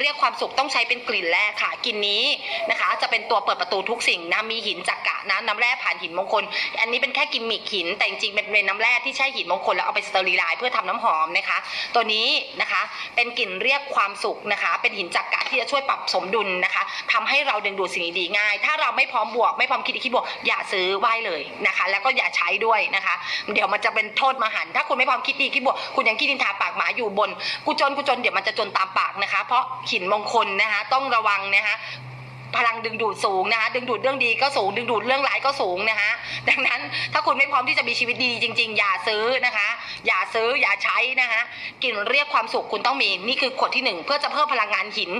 เรียกความสุขต้องใช้เป็นกลิ่นแรกค่ะกลิ่นนี้นะคะ จะเป็นตัวเปิดประตูทุกสิ่งนะมีหินจักกะนะน้ำแร่ผ่านหินมงคล อันนี้เป็นแค่กิมมิคหิน แต่จริงๆเป็นเนน้ำแร่ที่ใช้หินมงคลแล้วเอาไปสเตอริไลน์เพื่อทำน้ำหอมนะคะ ตัวนี้นะคะเป็นกลิ่นเรียกความสุขนะคะ เป็นหินจักกะที่จะช่วยปรับสมดุลนะคะทำให้เราดึงดูดสิ่งดีๆง่าย ถ้าเราไม่พร้อมบวก ไม่พร้อมคิดคิดบวกอย่าซื้อไหว้เลยนะคะ แล้วก็อย่าใช้ด้วยนะคะ เดี๋ยวมันจะเป็นโทษมหันถ้าคุณไม่พร้อมคิดดีคิดบวกคุณยังคิดดินทาปากหมาอยู่บนกูจนกูจนเดี๋ยวมันจะจนตามปากนะคะ เพราะหินมงคลนะคะ ต้องระวังนะคะ พลังดึงดูดสูงนะคะดึงดูดเรื่องดีก็สูง ดึงดูดเรื่องร้ายก็สูงนะคะดังนั้นถ้าคุณไม่พร้อมที่จะมีชีวิตดีจริง ๆ อย่าซื้อนะคะ อย่าซื้ออย่าใช้นะคะกลิ่นเรียกความสุขคุณต้องมีนี่คือขวดที่หนึ่งเพื่อจะเพิ่มพลังงานหิน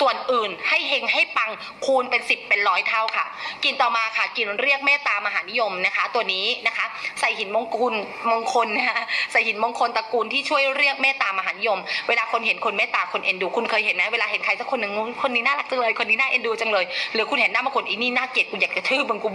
ส่วนอื่นให้เฮงให้ปังคูณเป็นสิบเป็นร้อยเท่าค่ะกลิ่นต่อมาค่ะกลิ่นเรียกเมตตามหานิยมนะคะ ตัวนี้นะคะ ใส่หินมงคลมงคลนะคะใส่หินมงคลตระกูลที่ช่วยเรียกเมตตามหานิยม เวลาคนเห็นคนเมตตาคนเอ็นดู คุณเคยเห็นไหมเวลาเห็นใครสักคนหนึ่งคนนี้น่ารักจังเลยคนนี้น่าเอ็นดูจังเลย หรือคุณเห็นหน้าบางคนอีนี่น่าเกลียดกูอยากกระทืบมึงกู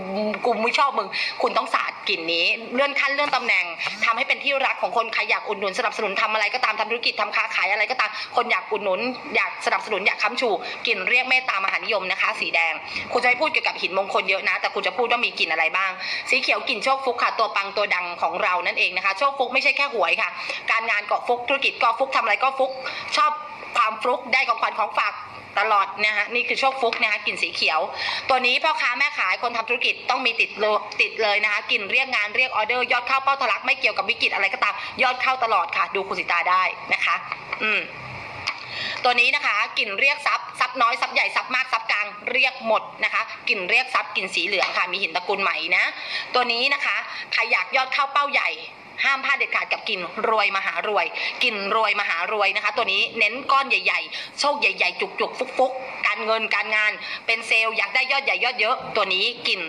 กูไม่ชอบมึง คุณต้องสาดกลิ่นนี้ เลื่อนขั้นเลื่อนตำแหน่งทำให้เป็นที่รักของคนใครอยากอุดหนุนสนับสนุนทำอะไรก็ตามทำธุรกิจทำค้าขายอะไรก็ตาม คนอยากอุดหนุน อยากสนับสนุนอยากค้ำชูกลิ่นเรียกเมตตามหานิยมนะคะ สีแดง คุณจะไม่พูดเกี่ยวกับหินมงคลเยอะนะ แต่คุณจะพูดว่ามีกลิ่นอะไรบ้าง สีเขียวกลิ่นโชคฟุกค่ะตัวปังตัวดังของเรานั่นเองนะคะโชคฟุกไม่ใช่แค่หวยค่ะ การงานก็ฟุกธุรกิจก็ฟุกทำอะไรก็ฟุกชอบ ความฟลุกได้ของขวัญของฝากตลอดนะคะนี่คือโชคฟุกนะคะกลิ่นสีเขียว ตัวนี้พ่อค้าแม่ขายคนทำธุรกิจต้องมีติดเลติดเลยนะคะกลิ่นเรียกงานเรียกออเดอร์ ยอดเข้าเป้าทะลักไม่เกี่ยวกับวิกฤตอะไรก็ตาม ยอดเข้าตลอดค่ะ ดูคุณสิตาได้นะคะ อืมตัวนี้นะคะกลิ่นเรียกซับซับน้อยซับใหญ่ซับมากซับกลางเรียกหมดนะคะกลิ่นเรียกซับกลิ่นสีเหลืองค่ะมีหินตะกูลไหม่นะ ตัวนี้นะคะใครอยากยอดเข้าเป้าใหญ่ ห้ามพลาดเด็ดขาดกับกลิ่นรวยมหารวยกลิ่นรวยมหารวยนะคะ ตัวนี้เน้นก้อนใหญ่ ๆ โชคใหญ่ๆ จุกๆ ฟุกๆ การเงินการงานเป็นเซลล์อยากได้ยอดใหญ่ยอดเยอะ ตัวนี้กลิ่น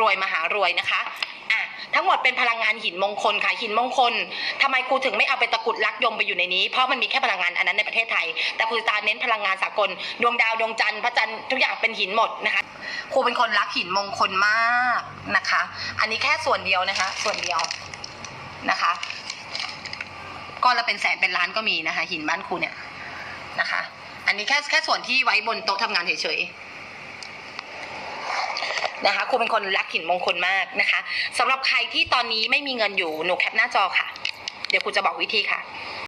รวยมหารวยนะคะทั้งหมดเป็นพลังงานหินมงคลค่ะหินมงคลทำไมกูถึงไม่เอาไปตะกุดลักยมไปอยู่ในนี้ เพราะมันมีแค่พลังงานอันนั้นในประเทศไทย แต่ครูตาเน้นพลังงานสากล ดวงดาวดวงจันทร์พระจันทร์ทุกอย่างเป็นหินหมดนะคะครูเป็นคนรักหินมงคลมากนะคะ อันนี้แค่ส่วนเดียวนะคะ ส่วนเดียว นะคะก้อนละเป็นแสนเป็นล้านก็มีนะคะ หินบ้านครูเนี่ยนะคะ อันนี้แค่แค่ส่วนที่ไว้บนโต๊ะทำงานเฉยๆนะคะครูเป็นคนรักหินมงคลมากนะคะสำหรับใครที่ตอนนี้ไม่มีเงินอยู่หนูแคปหน้าจอค่ะ เดี๋ยวครูจะบอกวิธีค่ะ